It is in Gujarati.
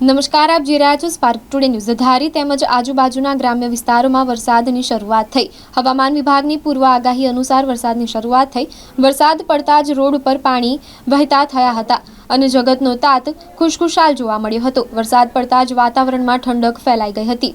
નમસ્કાર, આપ જોઈ રહ્યા છો સ્પાર્ક ટુડે ન્યૂઝ ધારી તેમજ આજુબાજુના ગ્રામ્ય વિસ્તારોમાં વરસાદની શરૂઆત થઈ. હવામાન વિભાગની પૂર્વ આગાહી અનુસાર વરસાદની શરૂઆત થઈ. વરસાદ પડતા જ રોડ ઉપર પાણી વહેતા થયા હતા અને જગતનો તાત ખુશખુશાલ જોવા મળ્યો હતો. વરસાદ પડતા જ વાતાવરણમાં ઠંડક ફેલાઈ ગઈ હતી.